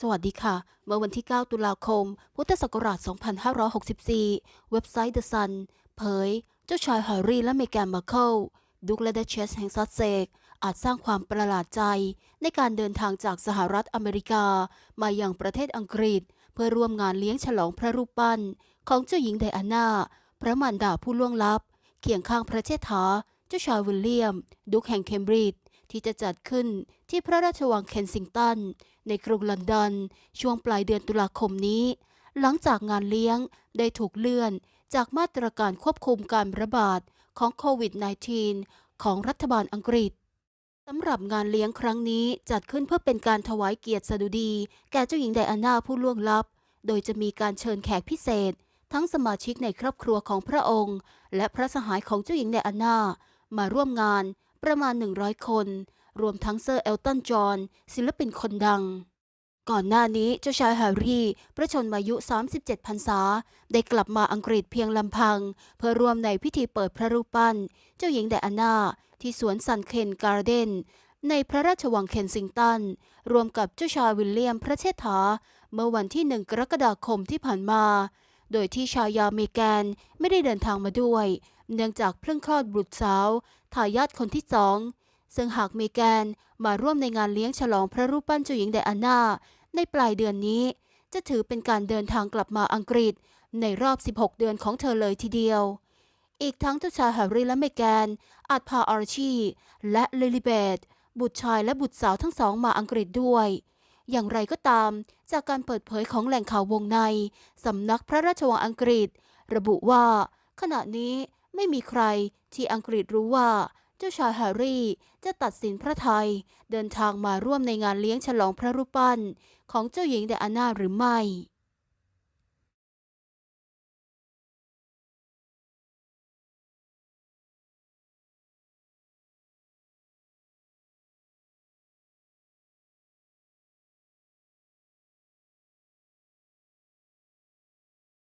สวัสดีค่ะ เมื่อวันที่ 9 ตุลาคม พุทธศักราช 2564 เว็บไซต์ The Sun เผย เจ้าชายแฮร์รี่และเมแกนมาเคิลดุกและดัชเชสแห่งซัสเซกอาจสร้างความประหลาดใจ ในการเดินทางจากสหรัฐอเมริกา มายังประเทศอังกฤษ เพื่อร่วมงานเลี้ยงฉลองพระรูปปั้น ของเจ้าหญิงไดอาน่า พระมารดาผู้ล่วงลับ เคียงข้างพระเชษฐา เจ้าชายวิลเลียม ดุกแห่งเคมบริดจ์ ที่จะจัดขึ้นที่พระราชวังเคนซิงตัน ในกรุงลอนดอน ช่วงปลายเดือนตุลาคมนี้ หลังจากงานเลี้ยงได้ถูกเลื่อน จากมาตรการควบคุมการระบาดของโควิด -19 ของรัฐบาลอังกฤษสำหรับงานเลี้ยงครั้งนี้จัดขึ้นเพื่อเป็นการถวายเกียรติสดุดี แก่เจ้าหญิงไดอาน่าผู้ล่วงลับ โดยจะมีการเชิญแขกพิเศษ ทั้งสมาชิกในครอบครัวของพระองค์ และพระสหายของเจ้าหญิงไดอาน่ามาร่วมงาน ประมาณ 100 คน รวมทั้งเซอร์เอลตันจอห์นศิลปินคนดัง ก่อนหน้านี้เจ้าชายแฮร์รี่พระชนมายุ 37พรรษา ได้กลับมาอังกฤษเพียงลำพัง เพื่อร่วมในพิธีเปิดพระรูปปั้น เจ้าหญิงไดอาน่า ที่สวนซันเคนการ์เดนในพระราชวังเคนซิงตัน รวมกับเจ้าชายวิลเลียมพระเชษฐา เมื่อวันที่1กรกฎาคมที่ผ่านมา โดยที่ชายาเมแกนไม่ได้เดินทางมาด้วย เนื่องจากเพิ่งคลอดบุตรสาวทายาทคนที่สอง ซึ่งหากเมแกนมาร่วมในงานเลี้ยงฉลองพระรูปปั้นเจ้าหญิงไดอาน่า ในปลายเดือนนี้ จะถือเป็นการเดินทางกลับมาอังกฤษ ในรอบ 16 เดือนของเธอเลยทีเดียว อีกทั้งเจ้าชายแฮร์รี่และเมแกน อาจพาอาร์ชีและลิลิเบธบุตรชายและบุตรสาวทั้งสองมาอังกฤษด้วยอย่างไรก็ตาม จากการเปิดเผยของแหล่งข่าววงใน สำนักพระราชวังอังกฤษ ระบุว่า ขณะนี้ ไม่มีใครที่อังกฤษรู้ว่า เจ้าชายแฮร์รี่จะตัดสินพระไทย เดินทางมาร่วมในงานเลี้ยงฉลองพระรูปปั้น ของเจ้าหญิงไดอาน่าหรือไม่